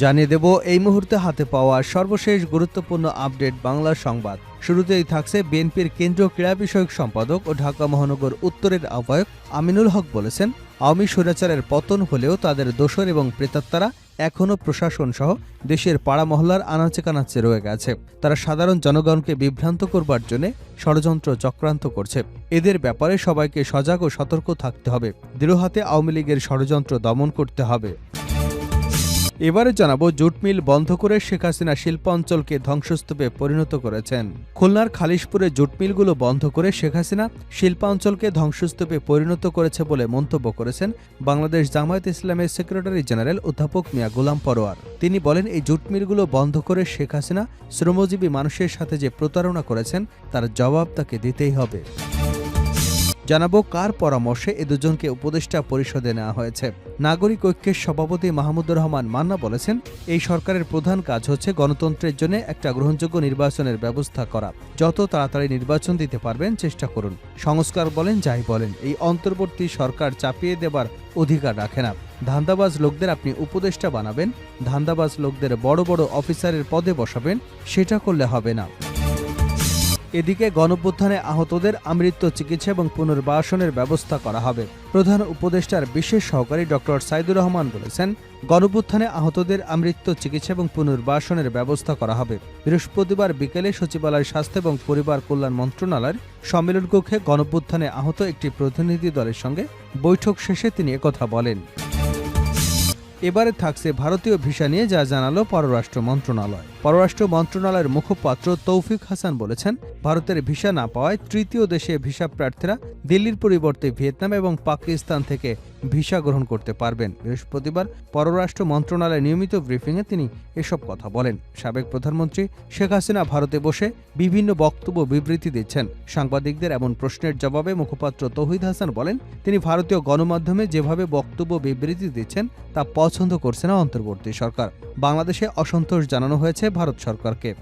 জানিয়ে দেব, এই মুহূর্তে হাতে পাওয়া সর্বশেষ গুরুত্বপূর্ণ আপডেট বাংলা সংবাদ। শুরুতেই থাকছে বিএনপির কেন্দ্রীয় ক্রীড়া বিষয়ক সম্পাদক ও ঢাকা মহানগর উত্তরের আহ্বায়ক আমিনুল হক বলেছেন, আওয়ামী স্বৈরাচারের পতন হলেও তাদের দোসর এবং প্রেতাত্মারা এখনও প্রশাসন সহ দেশের পাড়া মহল্লার আনাচে কানাচে রয়ে গেছে। তারা সাধারণ জনগণকে বিভ্রান্ত করবার জন্য ষড়যন্ত্র চক্রান্ত করছে। এদের ব্যাপারে সবাইকে সজাগ ও সতর্ক থাকতে হবে। দৃঢ়হাতে আওয়ামী লীগের ষড়যন্ত্র দমন করতে হবে। এবারে জানাব জুট মিল বন্ধ করে শেখ হাসিনা শিল্পাঞ্চলকে ধ্বংসস্তূপে পরিণত করেছেন। খুলনার খালিশপুরে জুট মিলগুলো বন্ধ করে শেখ হাসিনা শিল্পাঞ্চলকে ধ্বংসস্তূপে পরিণত করেছে বলে মন্তব্য করেছেন বাংলাদেশ জামায়াত ইসলামের সেক্রেটারি জেনারেল অধ্যাপক মিয়া গোলাম পরোয়ার। তিনি বলেন, এই জুট মিলগুলো বন্ধ করে শেখ হাসিনা শ্রমজীবী মানুষের সাথে যে প্রতারণা করেছেন, তার জবাব তাকে দিতেই হবে। জানাব কার পরামর্শে এ দুজনকে উপদেষ্টা পরিষদে নেওয়া হয়েছে। নাগরিক ঐক্যের সভাপতি মাহমুদুর রহমান মান্না বলেছেন, এই সরকারের প্রধান কাজ হচ্ছে গণতন্ত্রের জন্য একটা গ্রহণযোগ্য নির্বাচনের ব্যবস্থা করা। যত তাড়াতাড়ি নির্বাচন দিতে পারবেন, চেষ্টা করুন। সংস্কার বলেন, যাই বলেন, এই অন্তর্বর্তী সরকার চাপিয়ে দেবার অধিকার রাখে না। ধান্দাবাজ লোকদের আপনি উপদেষ্টা বানাবেন, ধান্দাবাজ লোকদের বড় বড় অফিসারের পদে বসাবেন, সেটা করলে হবে না। এদিকে গণভ্যুত্থানে আহতদের আমৃত্য চিকিৎসা এবং পুনর্বাসনের ব্যবস্থা করা হবে। প্রধান উপদেষ্টার বিশেষ সহকারী ডক্টর সাইদুর রহমান বলেছেন গণভ্যুত্থানে আহতদের আমৃত্য চিকিৎসা এবং পুনর্বাসনের ব্যবস্থা করা হবে। বৃহস্পতিবার বিকেলে সচিবালয় স্বাস্থ্য এবং পরিবার কল্যাণ মন্ত্রণালয়ের সম্মেলন কক্ষে গণভ্যুত্থানে আহত একটি প্রতিনিধি দলের সঙ্গে বৈঠক শেষে তিনি একথা বলেন। এবারে থাকছে ভারতীয় ভিসা নিয়ে যা জানালো পররাষ্ট্র মন্ত্রণালয়। পররাষ্ট্র মন্ত্রণালয়ের মুখপাত্র তৌফিক হাসান বলেছেন, ভারতের ভিসা না পাওয়ায় তৃতীয় দেশে ভিসা প্রার্থীরা দিল্লির পরিবর্তে ভিয়েতনাম এবং পাকিস্তান থেকে ভিসা গ্রহণ করতে পারবেন। বৃহস্পতিবার পররাষ্ট্র মন্ত্রণালয়ের নিয়মিত ব্রিফিংয়ে তিনি এসব কথা বলেন। সাবেক প্রধানমন্ত্রী শেখ হাসিনা ভারতে বসে বিভিন্ন বক্তব্য বিবৃতি দিচ্ছেন। সাংবাদিকদের এমন প্রশ্নের জবাবে মুখপাত্র তৌহিদ হাসান বলেন, তিনি ভারতীয় গণমাধ্যমে যেভাবে বক্তব্য বিবৃতি দিচ্ছেন, তা পছন্দ করছে না অন্তর্বর্তী সরকার। বাংলাদেশে অসন্তোষ জানানো হয়েছে ভারত সরকারকে।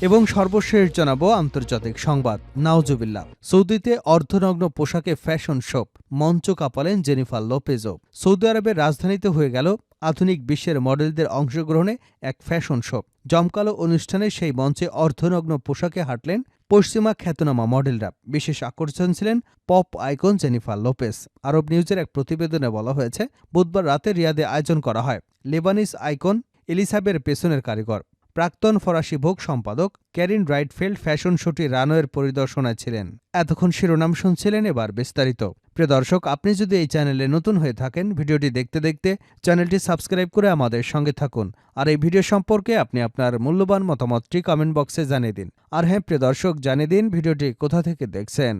এবং সর্বশেষ জানাব আন্তর্জাতিক সংবাদ নাওজুবিল্লা সৌদিতে অর্ধনগ্ন পোশাকে ফ্যাশন শো মঞ্চ কাঁপালেন জেনিফার লোপেজো সৌদি আরবের রাজধানীতে হয়ে গেল আধুনিক বিশ্বের মডেলদের অংশগ্রহণে এক ফ্যাশন শো জমকালো অনুষ্ঠানে সেই মঞ্চে অর্ধনগ্ন পোশাকে হাঁটলেন পশ্চিমা খ্যাতনামা মডেলরা। বিশেষ আকর্ষণ ছিলেন pop icon Jennifer Lopez Arab নিউজের এক প্রতিবেদনে বলা হয়েছে, বুধবার রাতে রিয়াদে আয়োজন করা হয়। লেবানিস আইকন এলিসাবের পেছনের কারিগর। প্রাক্তন ফরাসি ভোগ সম্পাদক ক্যারিন রাইটফিল্ড ফ্যাশন শোটি রানওয়ের পরিদর্শনায় ছিলেন। এতক্ষণ শিরোনাম শুনছিলেন এবার বিস্তারিত। প্রিয় দর্শক, আপনি যদি এই চ্যানেলে নতুন হয়ে থাকেন, ভিডিওটি দেখতে দেখতে চ্যানেলটি সাবস্ক্রাইব করে আমাদের সঙ্গে থাকুন। আর এই ভিডিও সম্পর্কে আপনি আপনার মূল্যবান মতামতটি কমেন্ট বক্সে জানিয়ে দিন। আর হ্যাঁ প্রিয় দর্শক, জানিয়ে দিন ভিডিওটি কোথা থেকে দেখছেন।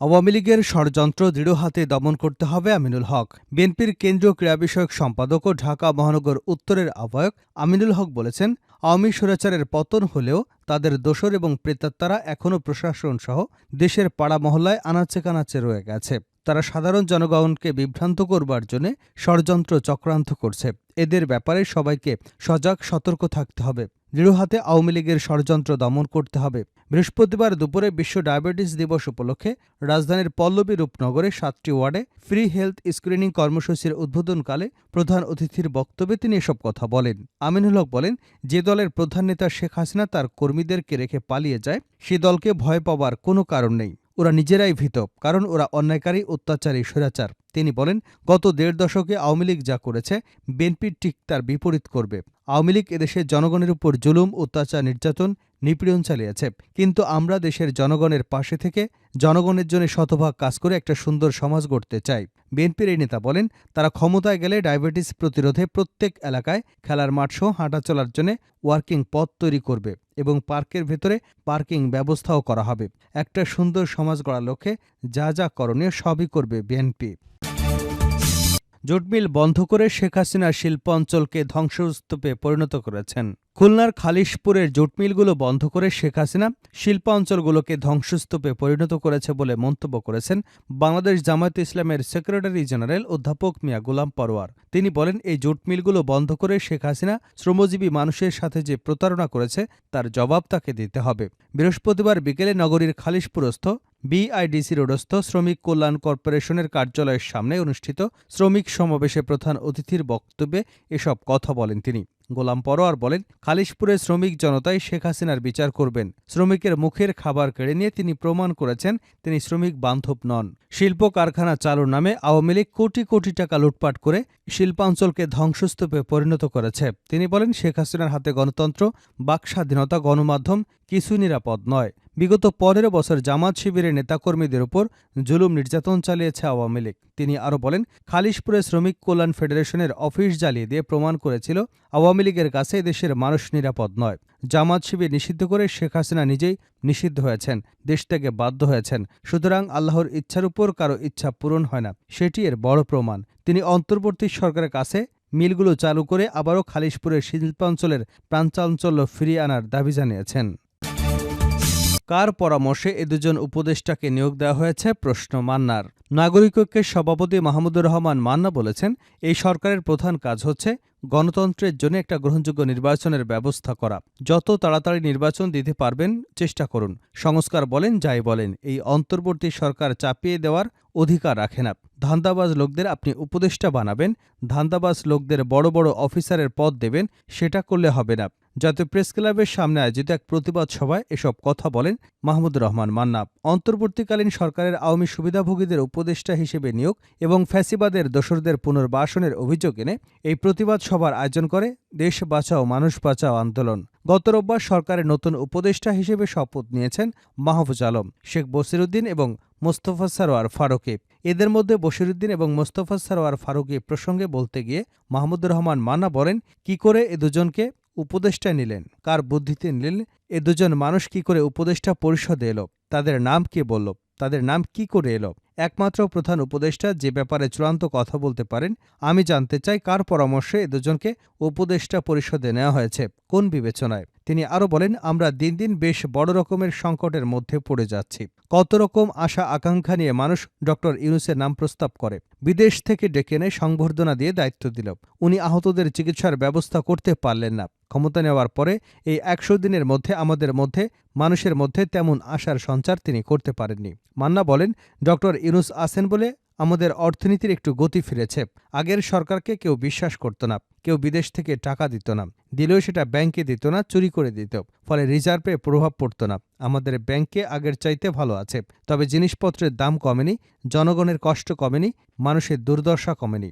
আওয়ামী লীগের ষড়যন্ত্র দৃঢ় হাতে দমন করতে হবে আমিনুল হক। বিএনপির কেন্দ্রীয় ক্রীড়া বিষয়ক সম্পাদক ও ঢাকা মহানগর উত্তরের আহ্বায়ক আমিনুল হক বলেছেন, আওয়ামী স্বৈরাচারের পতন হলেও তাদের দোসর এবং প্রেতাত্মারা এখনও প্রশাসন সহ দেশের পাড়া মহল্লায় আনাচে কানাচে রয়ে গেছে। তারা সাধারণ জনগণকে বিভ্রান্ত করবার জন্য ষড়যন্ত্র চক্রান্ত করছে। এদের ব্যাপারে সবাইকে সজাগ সতর্ক থাকতে হবে। দৃঢ়হাতে আওয়ামী লীগের ষড়যন্ত্র দমন করতে হবে। বৃহস্পতিবার দুপুরে বিশ্ব ডায়াবেটিস দিবস উপলক্ষে রাজধানীর পল্লবী রূপনগরে সাতটি ওয়ার্ডে ফ্রি হেলথ স্ক্রিনিং কর্মসূচির উদ্বোধনকালে প্রধান অতিথির বক্তব্যে তিনি এসব কথা বলেন। আমিনুল হক বলেন, যে দলের প্রধান নেতা শেখ হাসিনা তার কর্মীদেরকে রেখে পালিয়ে যায়, সে দলকে ভয় পাওয়ার কোনো কারণ নেই। ওরা নিজেরাই ভীত, কারণ ওরা অন্যায়কারী, অত্যাচারী, স্বৈরাচার। তিনি বলেন, গত দেড় দশকে আওয়ামী লীগ যা করেছে, বিএনপি ঠিক তার বিপরীত করবে। আওয়ামী লীগ এদেশের জনগণের উপর জুলুম, অত্যাচার, নির্যাতন নিপীড়ন চালিয়েছে। কিন্তু আমরা দেশের জনগণের পাশে থেকে জনগণের জন্য শতভাগ কাজ করে একটা সুন্দর সমাজ গড়তে চাই। বিএনপির এই নেতা বলেন, তারা ক্ষমতায় গেলে ডায়াবেটিস প্রতিরোধে প্রত্যেক এলাকায় খেলার মাঠ সহ হাঁটা চলার জন্য ওয়ার্কিং পথ তৈরি করবে এবং পার্কের ভেতরে পার্কিং ব্যবস্থাও করা হবে। একটা সুন্দর সমাজ গড়ার লক্ষ্যে যা যা করণীয় সবই করবে বিএনপি। জুটমিল বন্ধ করে শেখ হাসিনা শিল্প অঞ্চলকে ধ্বংসস্তূপে পরিণত করেছেন। খুলনার খালিশপুরের জুটমিলগুলো বন্ধ করে শেখ হাসিনা শিল্প অঞ্চলগুলোকে ধ্বংসস্তূপে পরিণত করেছে বলে মন্তব্য করেছেন বাংলাদেশ জামায়াত ইসলামের সেক্রেটারি জেনারেল অধ্যাপক মিয়া গোলাম পরোয়ার। তিনি বলেন, এই জুটমিলগুলো বন্ধ করে শেখ হাসিনা শ্রমজীবী মানুষের সাথে যে প্রতারণা করেছে, তার জবাব তাকে দিতে হবে। বৃহস্পতিবার বিকেলে নগরীর খালিশপুরস্থ বিআইডিসি রোডস্থ শ্রমিক কল্যাণ কর্পোরেশনের কার্যালয়ের সামনে অনুষ্ঠিত শ্রমিক সমাবেশে প্রধান অতিথির বক্তব্যে এসব কথা বলেন তিনি। গোলাম পরোয়ার বলেন, খালিশপুরে শ্রমিক জনতাই শেখ হাসিনার বিচার করবেন। শ্রমিকের মুখের খাবার কেড়ে নিয়ে তিনি প্রমাণ করেছেন তিনি শ্রমিক বান্ধব নন। শিল্প কারখানা চালুর নামে আওয়ামী লীগ কোটি কোটি টাকা লুটপাট করে শিল্পাঞ্চলকে ধ্বংসস্তূপে পরিণত করেছে। তিনি বলেন, শেখ হাসিনার হাতে গণতন্ত্র, বাক স্বাধীনতা, গণমাধ্যম কিছু নিরাপদ নয়। বিগত পনেরো বছর জামাত শিবিরের নেতাকর্মীদের উপর জুলুম নির্যাতন চালিয়েছে আওয়ামী লীগ। তিনি আরও বলেন, খালিশপুরে শ্রমিক কল্যাণ ফেডারেশনের অফিস জ্বালিয়ে দিয়ে প্রমাণ করেছিল, আওয়ামী লীগের কাছে দেশের মানুষ নিরাপদ নয়। জামাত শিবির নিষিদ্ধ করে শেখ হাসিনা নিজেই নিষিদ্ধ হয়েছেন, দেশ থেকে বাধ্য হয়েছেন। সুতরাং আল্লাহর ইচ্ছার উপর কারও ইচ্ছা পূরণ হয় না। সেটি এর বড় প্রমাণ। তিনি অন্তর্বর্তী সরকারের কাছে মিলগুলো চালু করে আবারও খালিশপুরের শিল্পাঞ্চলের প্রাঞ্চাঞ্চল্য ফিরিয়ে আনার দাবি জানিয়েছেন। কার পরামর্শে এ দুজন উপদেষ্টাকে নিয়োগ দেওয়া হয়েছে? প্রশ্ন মান্নার। নাগরিক ঐক্যের সভাপতি মাহমুদুর রহমান মান্না বলেছেন, এই সরকারের প্রধান কাজ হচ্ছে গণতন্ত্রের জন্য একটা গ্রহণযোগ্য নির্বাচনের ব্যবস্থা করা। যত তাড়াতাড়ি নির্বাচন দিতে পারবেন, চেষ্টা করুন। সংস্কার বলেন, যাই বলেন, এই অন্তর্বর্তী সরকার চাপিয়ে দেওয়ার অধিকার রাখে না ধান্দাবাজ লোকদের আপনি উপদেষ্টা বানাবেন, ধান্দাবাজ লোকদের বড় বড় অফিসারের পদ দেবেন, সেটা করলে হবে না জাতীয় প্রেস ক্লাবের সামনে আয়োজিত এক প্রতিবাদ সভায় এসব কথা বলেন মাহমুদ রহমান মান্না অন্তর্বর্তীকালীন সরকারের আওয়ামী সুবিধাভোগীদের উপদেষ্টা হিসেবে নিয়োগ এবং ফ্যাসিবাদের দোসরদের পুনর্বাসনের অভিযোগ এনে এই প্রতিবাদ সভার আয়োজন করে দেশ বাঁচাও, মানুষ বাঁচাও আন্দোলন। গত রোববার সরকারের নতুন উপদেষ্টা হিসেবে শপথ নিয়েছেন মাহফুজ আলম, শেখ বসিরুদ্দিন এবং মোস্তফা সারোয়ার ফারুকে। এদের মধ্যে বশিরুদ্দিন এবং মোস্তফা সারোয়ার ফারুকি প্রসঙ্গে বলতে গিয়ে মাহমুদ রহমান মানা বলেন, কি করে এ দুজনকে উপদেষ্টা নিলেন? কার বুদ্ধিতে নিলেন? এ দুজন মানুষ কি করে উপদেষ্টা পরিষদে এলো? তাদের নাম কে বলল? তাদের নাম কি করে এলো? একমাত্র প্রধান উপদেষ্টা যে ব্যাপারে চূড়ান্ত কথা বলতে পারেন, আমি জানতে চাই কার পরামর্শে এ দুজনকে উপদেষ্টা পরিষদে নেওয়া হয়েছে, কোন বিবেচনায়? তিনি আরও বলেন, আমরা দিন দিন বেশ বড় রকমের সংকটের মধ্যে পড়ে যাচ্ছি। কত রকম আশা আকাঙ্ক্ষা নিয়ে মানুষ ডক্টর ইউনুসের নাম প্রস্তাব করে। বিদেশ থেকে ডেকে এনে সংবর্ধনা দিয়ে দায়িত্ব দিল। উনি আহতদের চিকিৎসার ব্যবস্থা করতে পারলেন না। ক্ষমতা নেওয়ার পরে এই একশো দিনের মধ্যে, আমাদের মধ্যে, মানুষের মধ্যে তেমন আশার সঞ্চার তিনি করতে পারেননি। মান্না বলেন, ডক্টর ইউনুস আসেন বলে আমাদের অর্থনীতির একটু গতি ফিরেছে। আগের সরকারকে কেউ বিশ্বাস করত না, কেউ বিদেশ থেকে টাকা দিত না, দিলেও সেটা ব্যাংকে দিত না, চুরি করে দিত। ফলে রিজার্ভে প্রভাব পড়ত না। আমাদের ব্যাংকে আগের চাইতে ভালো আছে, তবে জিনিসপত্রের দাম কমেনি, জনগণের কষ্ট কমেনি, মানুষের দুর্দশা কমেনি।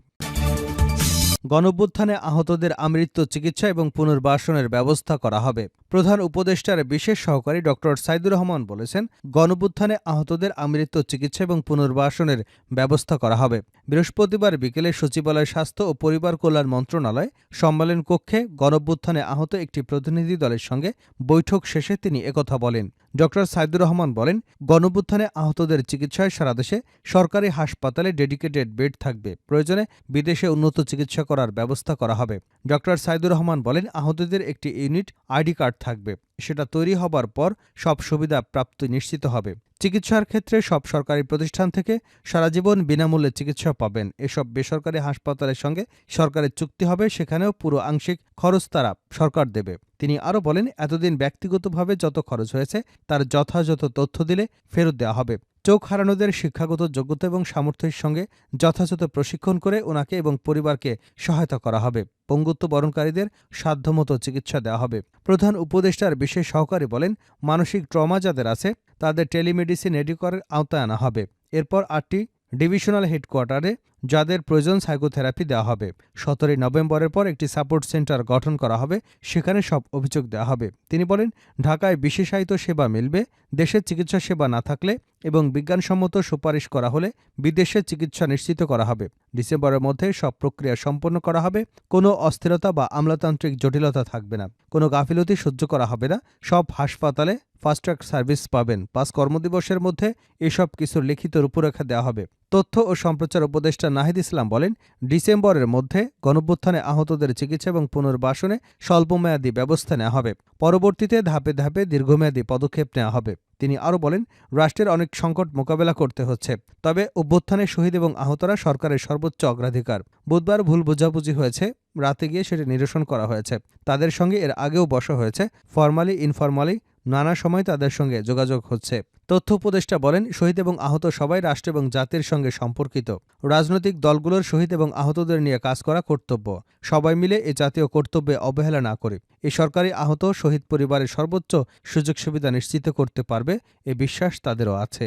গণভ্যুত্থানে আহতদের আমৃত্যু চিকিৎসা এবং পুনর্বাসনের ব্যবস্থা করা হবে। প্রধান উপদেষ্টার বিশেষ সহকারী ড. সাইদুর রহমান বলেছেন গণভ্যুত্থানে আহতদের আমৃত্যু চিকিৎসা এবং পুনর্বাসনের ব্যবস্থা করা হবে। বৃহস্পতিবার বিকেলে সচিবালয় স্বাস্থ্য ও পরিবার কল্যাণ মন্ত্রণালয় সম্মেলন কক্ষে গণভ্যুত্থানে আহত একটি প্রতিনিধি দলের সঙ্গে বৈঠক শেষে তিনি একথা বলেন। ড. সাইদুর রহমান বলেন গণভ্যুত্থানে আহতদের চিকিৎসায় সারা দেশে সরকারি হাসপাতালে ডেডিকেটেড বেড থাকবে। প্রয়োজনে বিদেশে উন্নত চিকিৎসা করার ব্যবস্থা করা হবে। ড. সাইদুর রহমান বলেন, আহতদের একটি ইউনিট আইডি কার্ড থাকবে। সেটা তৈরি হবার পর সব সুবিধা প্রাপ্তি নিশ্চিত হবে। চিকিৎসার ক্ষেত্রে সব সরকারি প্রতিষ্ঠান থেকে সারা জীবন বিনামূল্যে চিকিৎসা পাবেন। এসব বেসরকারি হাসপাতালের সঙ্গে সরকারের চুক্তি হবে, সেখানেও পুরো আংশিক খরচ তারা সরকার দেবে। তিনি আরও বলেন, এতদিন ব্যক্তিগতভাবে যত খরচ হয়েছে, তার যথাযথ তথ্য দিলে ফেরত দেওয়া হবে। চোখ হারানোদের শিক্ষাগত যোগ্যতা এবং সামর্থ্যের সঙ্গে যথাযথ প্রশিক্ষণ করে ওনাকে এবং পরিবারকে সহায়তা করা হবে। পঙ্গুত্ব বরণকারীদের সাধ্যমতো চিকিৎসা দেওয়া হবে। প্রধান উপদেষ্টার বিশেষ সহকারী বলেন, মানসিক ট্রমা যাদের আছে, তাদের টেলিমেডিসিন এডিকরের আওতায় আনা হবে। এরপর আটটি ডিভিশনাল হেডকোয়ার্টারে যাদের প্রয়োজন সাইকোথেরাপি দেওয়া হবে। সতেরোই নভেম্বরের পর একটি সাপোর্ট সেন্টার গঠন করা হবে, সেখানে সব অভিযোগ দেওয়া হবে। তিনি বলেন, ঢাকায় বিশেষায়িত সেবা মিলবে, দেশের চিকিৎসা সেবা না থাকলে এবং বিজ্ঞানসম্মত সুপারিশ করা হলে বিদেশে চিকিৎসা নিশ্চিত করা হবে। ডিসেম্বরের মধ্যে সব প্রক্রিয়া সম্পন্ন করা হবে, কোনো অস্থিরতা বা আমলাতান্ত্রিক জটিলতা থাকবে না। কোনো গাফিলতি সহ্য করা হবে না, সব হাসপাতালে ফাস্ট ট্র্যাক সার্ভিস পাবেন। পাঁচ কর্মদিবসের মধ্যে এসব কিছুর লিখিত রূপরেখা দেওয়া হবে। তথ্য ও সম্প্রচার উপদেষ্টা নাহিদ ইসলাম বলেন, ডিসেম্বরের মধ্যে গণভ্যুত্থানে আহতদের চিকিৎসা এবং পুনর্বাসনে স্বল্পমেয়াদী ব্যবস্থা নেওয়া হবে। পরবর্তীতে ধাপে ধাপে দীর্ঘমেয়াদী পদক্ষেপ নেওয়া হবে। তিনি আরও বলেন, রাষ্ট্রের অনেক সংকট মোকাবেলা করতে হচ্ছে, তবে অভ্যুত্থানে শহীদ এবং আহতরা সরকারের সর্বোচ্চ অগ্রাধিকার। বুধবার ভুল বোঝাবুঝি হয়েছে, রাতে গিয়ে সেটি নিরসন করা হয়েছে। তাদের সঙ্গে এর আগেও বসা হয়েছে, ফরমালি, ইনফরমালি নানা সময় তাদের সঙ্গে যোগাযোগ হচ্ছে। তথ্য উপদেষ্টা বলেন, শহীদ এবং আহত সবাই রাষ্ট্র এবং জাতির সঙ্গে সম্পর্কিত। রাজনৈতিক দলগুলোর শহীদ এবং আহতদের নিয়ে কাজ করা কর্তব্য। সবাই মিলে এ জাতীয় কর্তব্যে অবহেলা না করে। এ সরকারি আহত শহীদ পরিবারের সর্বোচ্চ সুযোগ সুবিধা নিশ্চিত করতে পারবে, এ বিশ্বাস তাদেরও আছে।